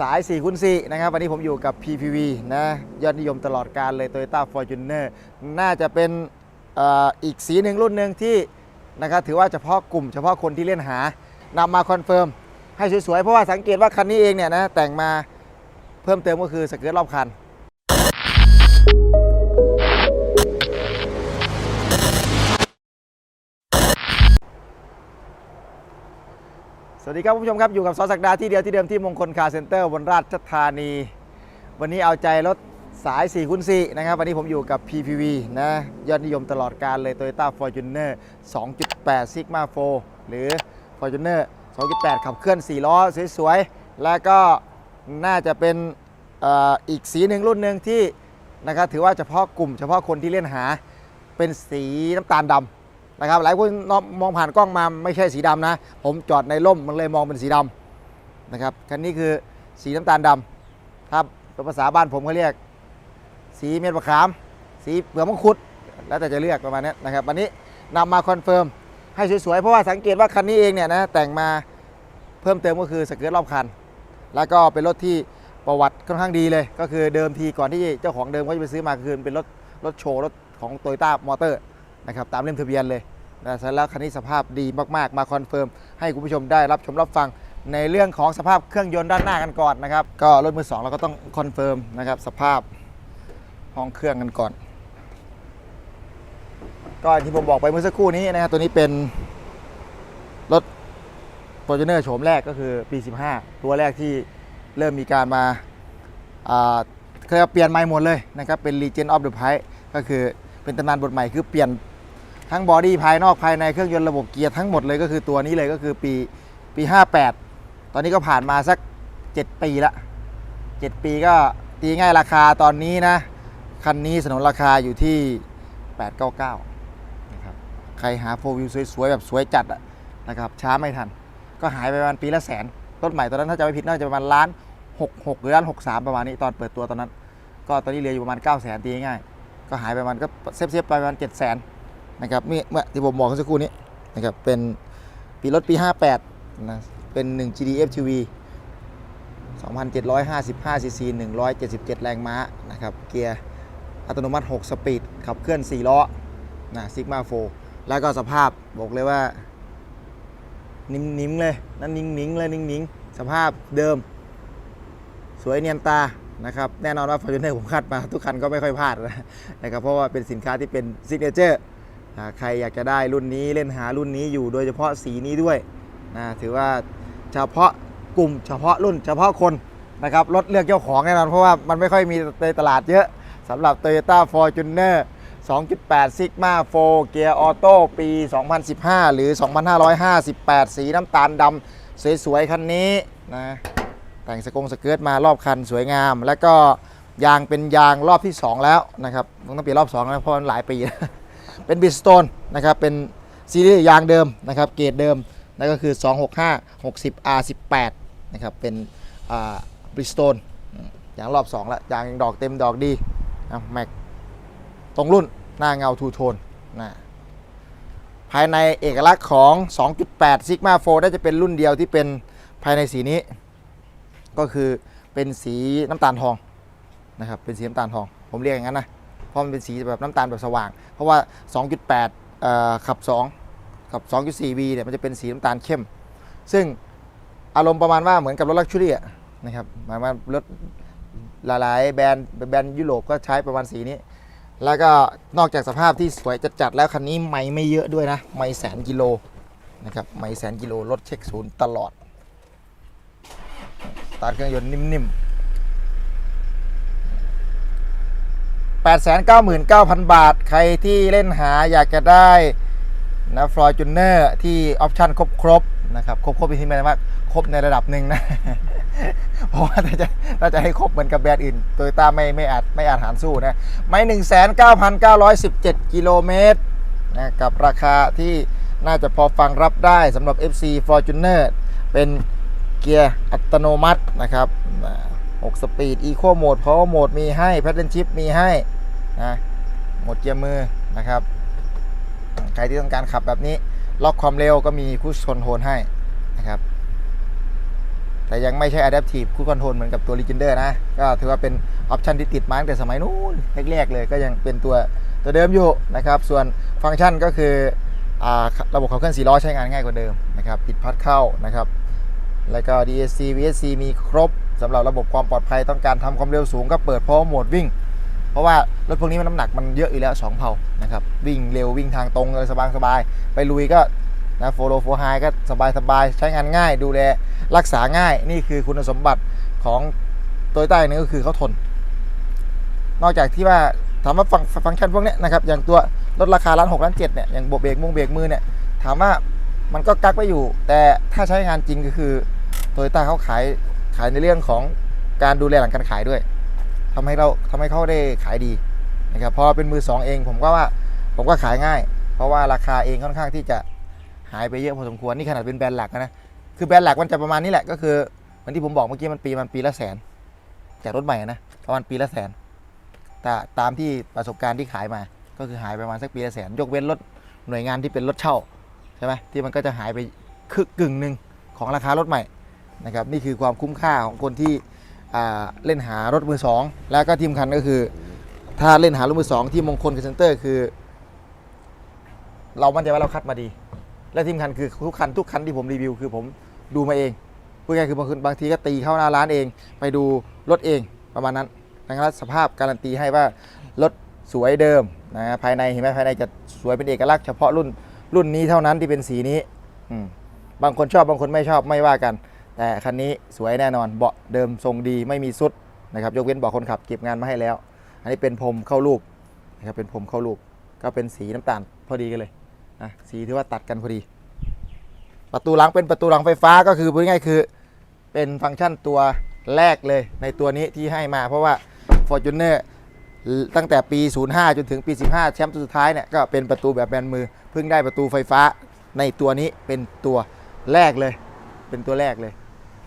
สาย4คูณ4นะครับ วันนี้ผมอยู่กับ PPV นะ ยอดนิยมตลอดการเลย Toyota Fortuner น่าจะเป็นอ่ออีกสีหนึ่งรุ่นหนึ่งที่นะครับถือว่าเฉพาะกลุ่มเฉพาะคนที่เล่นหานำมาคอนเฟิร์มให้สวยๆ เพราะว่าสังเกตว่าคันนี้เองเนี่ยนะแต่งมาเพิ่มเติมก็คือสเกิร์ตรอบคัน วัสดีครับผู้ชมครับ อยู่กับซอสักดาที่เดียวที่เดิมที่มงคลคาร์เซ็นเตอร์บนราชธานี วันนี้เอาใจรถสาย4คูณ4นะครับ วันนี้ผมอยู่กับ PPV นะยอดนิยมตลอดการเลย Toyota Fortuner 2.8 Sigma 4หรือ Fortuner 2.8 ขับเคลื่อน 4 ล้อ สวยๆ แล้วก็น่าจะเป็นออีกสีหนึ่งรุ่นหนึ่งที่นะครับถือว่าเฉพาะกลุ่มเฉพาะคนที่เล่นหาเป็นสีน้ำตาลดำ นะครับหลายคนมองผ่านกล้องมาไม่ใช่สีดำนะ ผมจอดในร่มมันเลยมองเป็นสีดำนะครับคันนี้คือสีน้ำตาลดำถ้าเป็นภาษาบ้านผมเขาเรียก สีเม็ดมะขาม สีเปลือกมังคุด แล้วแต่จะเรียกประมาณนี้นะครับวันนี้นำมาคอนเฟิร์มให้สวยๆ เพราะว่าสังเกตว่าคันนี้เองเนี่ยนะแต่งมาเพิ่มเติมก็คือสเกิร์ตรอบคัน แล้วก็เป็นรถที่ประวัติค่อนข้างดีเลย ก็คือเดิมทีก่อนที่เจ้าของเดิมเขาจะไปซื้อมาคือเป็นรถรถโชว์รถของโตโยต้ามอเตอร์ นะครับตามเล่มทะเบียนเลยนะเสร็จแล้วคันนี้สภาพดีมากๆ มาคอนเฟิร์มให้คุณผู้ชมได้รับชมรับฟังในเรื่องของสภาพเครื่องยนต์ด้านหน้ากันก่อนนะครับก็รถมือสองเราก็ต้องคอนเฟิร์มนะครับสภาพห้องเครื่องกันก่อน ก็ที่ผมบอกไปเมื่อสักครู่นี้นะครับตัวนี้เป็นรถ f o r t u n e r โฉมแรกก็คือปี 15 ตัวแรกที่เริ่มมีการมาเคยเปลี่ยนใหม่หมดเลยนะครับเป็น Legend of the Price ก็คือเป็นตำนานบทใหม่คือเปลี่ยน ทั้งบอดี้ภายนอกภายในเครื่องยนต์ระบบเกียร์ทั้งหมดเลยก็คือตัวนี้เลยก็คือปีปี 58 ตอนนี้ก็ผ่านมาสัก 7 ปีละ 7 ปีก็ตีง่ายราคาตอนนี้นะ คันนี้สนนราคาอยู่ที่ 899นะครับใครหาโฟวิวสวยๆ แบบสวยจัดนะครับช้าไม่ทัน ก็หายไปประมาณปีละแสนรถใหม่ตอนนั้นถ้าจะไม่ผิดน่าจะประมาณล้านหกหกหรือล้านหกสามประมาณนี้ตอนเปิดตัวตอนนั้น ก็ตอนนี้เหลืออยู่ประมาณ 9 0 0แสนตีง่ายก็หายไปประมาณก็เซฟเซฟๆไปประมาณ 7 0 0แส นะครับเมื่อที่ผมบอกสักครู่นี้นะครับเป็นปีรถปี 58นะเป็น 1 GD FTV 2,755 cc 177 แรงม้านะครับเกียร์อัตโนมัติ 6 สปีด ขับเคลื่อน 4 ล้อนะซิกมา4แล้วก็สภาพบอกเลยว่า นิ่มๆเลยนั่นนิ่งๆเลยนิ่งๆ สภาพเดิม สวยเนียนตานะครับแน่นอนว่า Fortuner ผมคัดมา ทุกคันก็ไม่ค่อยพลาดนะครับเพราะว่าเป็นสินค้าที่เป็นซิกเนเจอร์ ใครอยากจะได้รุ่นนี้เล่นหารุ่นนี้อยู่โดยเฉพาะสีนี้ด้วยนะถือว่าเฉพาะกลุ่มเฉพาะรุ่นเฉพาะคนนะครับรถเลือกเจ้าของแน่นอนเพราะว่ามันไม่ค่อยมีในตลาดเยอะสำหรับ Toyota Fortuner 2.8 Sigma 4เกียร์ออโต้ปี 2015 หรือ 2558 สีน้ำตาลดำสวยๆ คันนี้นะแต่งสกงสเกิร์ตมารอบคันสวยงาม แล้วก็ยางเป็นยางรอบที่ 2 แล้วนะครับต้องเปลี่ยนรอบ 2 แล้วเพราะมันหลายปี เป็นบิสโตนนะครับเป็นซีรีส์ยางเดิมนะครับเกรดเดิมนั่นก็คือ 265 60 R18 นะครับเป็นบิสโตนยางรอบ2แล้วยางยังดอกเต็มดอกดีนะแม็กตรงรุ่นหน้าเงาทูโทนนะภายในเอกลักษณ์ของ 2.8 Sigma 4 ได้จะเป็นรุ่นเดียวที่เป็นภายในสีนี้ ก็คือเป็นสีน้ำตาลทองนะครับเป็นสีน้ำตาลทอง ผมเรียกอย่างนั้นนะ เพราะมันเป็นสีแบบน้ำตาลแบบสว่าง เพราะว่า 2.8ขับ2ขับ 2.4V เนี่ยมันจะเป็นสีน้ำตาลเข้ม ซึ่งอารมณ์ประมาณว่าเหมือนกับรถลักชัวรี่นะครับหมายว่ารถหลายๆแบรนด์แบรนด์ยุโรปก็ใช้ประมาณสีนี้ แล้วก็นอกจากสภาพที่สวยจัดๆแล้วคันนี้ไม่ไม่เยอะด้วยนะ ไม่แสนกิโลนะครับไม่แสนกิโลรถเช็คศูนย์ตลอด สตาร์ทเครื่องยนต์นิ่มๆ 899,000 บาท ใครที่เล่นหาอยากจะได้นะฟลอยจูเนอร์ที่ออปชั่นครบๆนะครับครบๆที่หมายว่าครบในระดับหนึ่งนะ เพราะว่าถ้าจะถ้าจะให้ครบเหมือนกับแบรนด์อื่นโตโยต้าไม่ไม่อาจไม่อาจหารสู้นะไม่19,917กิโลเมตรนะกับราคาที่น่าจะพอฟังรับได้สำหรับ FC Fortuner เป็นเกียร์อัตโนมัตินะครับ 6 สปีด Eco Mode Power Mode มีให้ Pattern Shift มีให้นะโหมดเกียร์มือนะครับ ใครที่ต้องการขับแบบนี้ ล็อกความเร็วก็มีพุชคอนโทรลให้นะครับ แต่ยังไม่ใช่ Adaptive Cruise Control เหมือนกับตัว Legender นะ ก็ถือว่าเป็นออปชันที่ติดมาตั้งแต่สมัยนู้นแรกๆเลยก็ยังเป็นตัวตัวเดิมอยู่นะครับ ส่วนฟังก์ชันก็คืออาระบบขับเคลื่อน4ล้อใช้งานง่ายกว่าเดิมนะครับ ปิดพัดเข้านะครับ แล้วก็ DSC VSC มีครบ สำหรับระบบความปลอดภัยต้องการทำความเร็วสูงก็เปิดเพราะโหมดวิ่ง เพราะว่ารถพวกนี้มันน้ำหนักมันเยอะอยู่แล้ว2เผานะครับวิ่งเร็ววิ่งทางตรงเลยสบายสบายไปลุยก็นะโฟโลโฟไฮก็สบายสบายใช้งานง่าย ดูแลรักษาง่ายนี่คือคุณสมบัติของโตโยต้นี่ก็คือเขาทน นอกจากที่ว่าถามว่าฟังฟังก์ชันพวกนี้นะครับอย่างตัวรถราคาล้านหกล้านเจ็ดเนี่ยอย่างโบกเบรกมุงเบรกมือเนี่ยถามว่ามันก็กักไว้อยู่ แต่ถ้าใช้งานจริงก็คือโตโยต้าเขาขาย ขายในเรื่องของการดูแลหลังการขายด้วยทำให้เราทำให้เขาได้ขายดีนะครับพอเป็นมือสองเองผมก็ว่าผมก็ขายง่าย เพราะว่าราคาเองค่อนข้างที่จะหายไปเยอะพอสมควรนี่ขนาดเป็นแบรนด์หลักนะคือแบรนด์หลักมันจะประมาณนี้แหละก็คือเหมือนที่ผมบอกเมื่อกี้มันปีมันปีละแสนจากรถใหม่นะประมาณปีละแสนแต่ตามที่ประสบการณ์ที่ขายมา ก็คือหายไปประมาณสักปีละแสน ยกเว้นรถหน่วยงานที่เป็นรถเช่าใช่ไหมที่มันก็จะหายไปครึ่งกึ่งหนึ่งของราคารถใหม่ นะครับนี่คือความคุ้มค่าของคนที่เล่นหารถมือสองแล้วก็ทีมคันก็คือ ถ้าเล่นหารถมือสองที่มงคลกับเซนเตอร์คือ เรามั่นใจว่าเราคัดมาดี และทีมคันคือทุกคันทุกคันที่ผมรีวิวคือผมดูมาเองพูดง่ายคือบางคนบางทีก็ตีเข้าหน้าร้านเอง ไปดูรถเองประมาณนั้นดังนั้นสภาพการันตีให้ว่ารถสวยเดิมนะภายในเห็นไหมภายในจะสวยเป็นเอกลักษณ์เฉพาะรุ่นรุ่นนี้เท่านั้นที่เป็นสีนี้อืบางคนชอบบางคนไม่ชอบไม่ว่ากัน แต่คันนี้สวยแน่นอนเบาะเดิมทรงดีไม่มีซุดนะครับยกเว้นเบาะคนขับเก็บงานมาให้แล้ว อันนี้เป็นพรมเข้ารูปนะครับเป็นพรมเข้ารูปก็เป็นสีน้ำตาลพอดีกันเลยนะสีที่ว่าตัดกันพอดี ประตูหลังเป็นประตูหลังไฟฟ้าก็คือพูดง่ายคือเป็นฟังก์ชันตัวแรกเลยในตัวนี้ที่ให้มา เพราะว่า Fortuner ตั้งแต่ปี 05 จนถึงปี 15 แชมป์สุดท้ายเนี่ยก็เป็นประตูแบบแบนมือเพิ่งได้ประตูไฟฟ้าในตัวนี้เป็นตัวแรกเลย เป็นตัวแรกเลย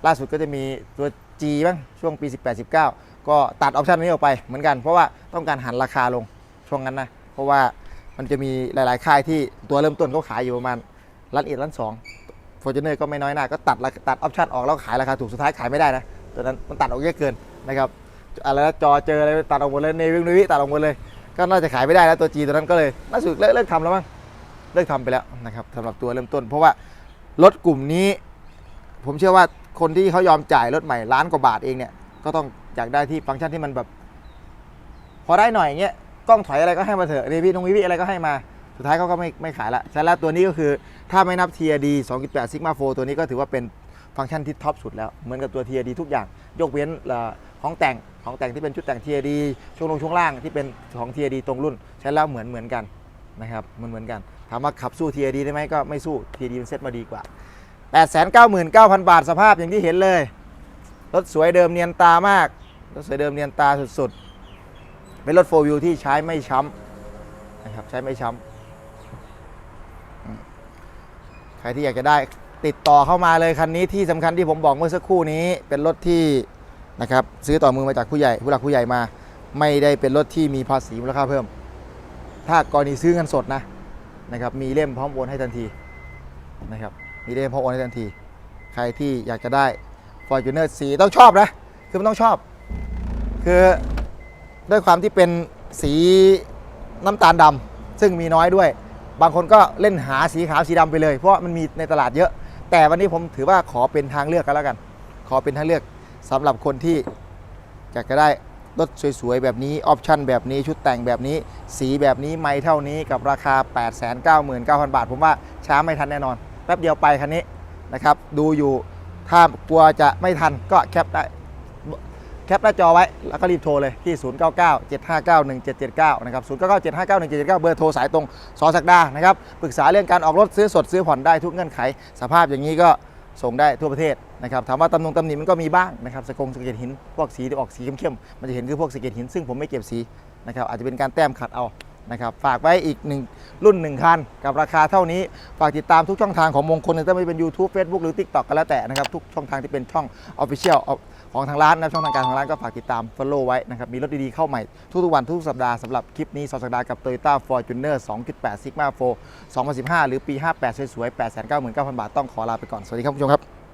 ล่าสุดก็จะมีตัว G บ้างช่วงปี 18 19 ก็ตัดออปชันนี้ออกไปเหมือนกัน เพราะว่าต้องการหันราคาลงช่วงนั้นนะเพราะว่ามันจะมีหลาย ๆ ค่ายที่ตัวเริ่มต้นเขาขายอยู่ประมาณล้านเอ็ดล้านสองฟอร์จูเนอร์ก็ไม่น้อยหน้าก็ตัดตัดออปชันออกแล้วขายราคาถูกสุดท้ายขายไม่ได้นะตัวนั้นมันตัดออกเยอะเกินนะครับอะไรนะจอเจออะไรตัดออกหมดเลยเนวิงนวิตัดออกหมดเลย ก็น่าจะขายไม่ได้แล้วตัว G ตัวนั้นก็เลยล่าสุดเลิกเลิกทำแล้วมั้งเลิกทำไปแล้วนะครับสำหรับตัวเริ่มต้น เพราะว่ารถกลุ่มนี้ ผมเชื่อว่า คนที่เขายอมจ่ายรถใหม่ล้านกว่าบาทเองเนี่ยก็ต้องอยากได้ที่ฟังก์ชันที่มันแบบ พอได้หน่อยเงี้ยกล้องถอยอะไรก็ให้มาเถอะเรวินงวิวิอะไรก็ให้มาสุดท้ายเขาก็ไม่ไม่ขายละใช่แล้วตัวนี้ก็คือถ้าไม่นับ TRD 2.8 Sigma 4 ตัวนี้ก็ถือว่าเป็นฟังก์ชันที่ท็อปสุดแล้ว เหมือนกับตัว TRD ทุกอย่าง ยกเว้นเอ่อของแต่งของแต่งที่เป็นชุดแต่ง TRD ช่วงลงช่วงล่างที่เป็นของ TRD ตรงรุ่น ใช้แล้วเหมือนเหมือนกันนะครับเหมือนเหมือนกันถามว่าขับสู้ TRD ได้ไหมก็ไม่สู้ TRD มันเซ็ตมาดีกว่า 899,000 บาทสภาพอย่างที่เห็นเลย รถสวยเดิมเนียนตามาก รถสวยเดิมเนียนตาสุดๆ เป็นรถโฟวิวที่ใช้ไม่ช้ำนะครับใช้ไม่ช้ำใครที่อยากจะได้ติดต่อเข้ามาเลยคันนี้ที่สำคัญที่ผมบอกเมื่อสักครู่นี้เป็นรถที่นะครับซื้อต่อมือมาจากผู้ใหญ่ผู้หลักผู้ใหญ่มา ไม่ได้เป็นรถที่มีภาษีมูลค่าเพิ่ม ถ้ากรณีซื้อเงินสดนะนะครับมีเล่มพร้อมโอนให้ทันทีนะครับ มีเล่มพอโอนให้ทันที ใครที่อยากจะได้ Fortuner สีต้องชอบนะ คือมันต้องชอบ คือด้วยความที่เป็นสีน้ำตาลดำซึ่งมีน้อยด้วย บางคนก็เล่นหาสีขาวสีดำไปเลย เพราะมันมีในตลาดเยอะ แต่วันนี้ผมถือว่าขอเป็นทางเลือกกันแล้วกัน ขอเป็นทางเลือกสำหรับคนที่อยากจะได้รถสวยๆ แบบนี้ ออปชั่นแบบนี้ชุดแต่งแบบนี้ สีแบบนี้ไม่เท่านี้กับราคา 899,000 บาท ผมว่าช้าไม่ทันแน่นอน แป๊บเดียวไปคันนี้นะครับ ดูอยู่ถ้ากลัวจะไม่ทันก็แคปได้แคปหน้าจอไว้แล้วก็รีบโทรเลยที่ 0 9 9 7 5 9 1 7 7 9 นะครับ 0 9 9 7 5 9 1 7 7 9 เบอร์โทรสายตรงสอสักดา นะครับ ปรึกษาเรื่องการออกรถซื้อสดซื้อผ่อนได้ทุกเงื่อนไข สภาพอย่างนี้ก็ส่งได้ทั่วประเทศนะครับ ถามว่าตำหนงตำหนิมันก็มีบ้างนะครับ สกงสเก็ดหิน พวกสีที่ออกสีเข้มๆ มันจะเห็นคือพวกสเก็ดหิน ซึ่งผมไม่เก็บสีนะครับ อาจจะเป็นการแต้มขัดเอา นะครับฝากไว้อีกหนึ่งรุ่นหนึ่งคัน กับราคาเท่านี้ ฝากติดตามทุกช่องทางของมงคลไม่ว่าจะเป็น YouTube Facebook หรือ TikTok ก็แล้วแต่นะครับ ทุกช่องทางที่เป็นช่อง Official ของทางร้านนะช่องทางการของร้านก็ฝากติดตาม follow ไว้นะครับ มีรถดีๆเข้าใหม่ ทุกๆวันทุกสัปดาห์สำหรับคลิปนี้สองสัปดาห์กับ Toyota Fortuner 2.8 Sigma 4 2015 หรือปี 58 สวยๆ 899,000 บาทต้องขอลาไปก่อนสวัสดีครับผู้ชมครับ